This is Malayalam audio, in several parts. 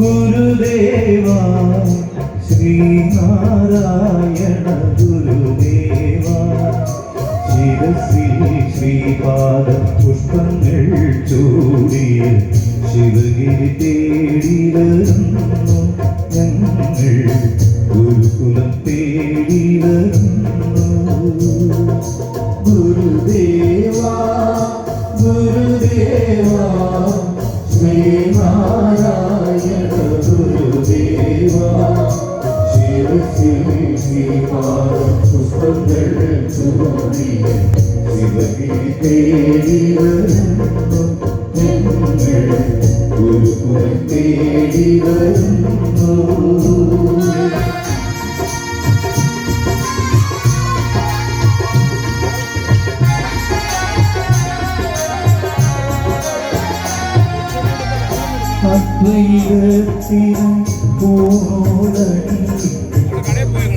ഗുരുദേവ ശ്രീനാരായണ ഗുരുദേവ. ശിരസിൽ ശ്രീപാദ പുഷ്പങ്ങൾ ചൂടിയ ശിവഗിരി തേടി തേടി വരുന്നു അദ്വൈതത്തിന് പൂണോളി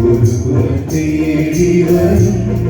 ഒരു തേടി വരുന്നു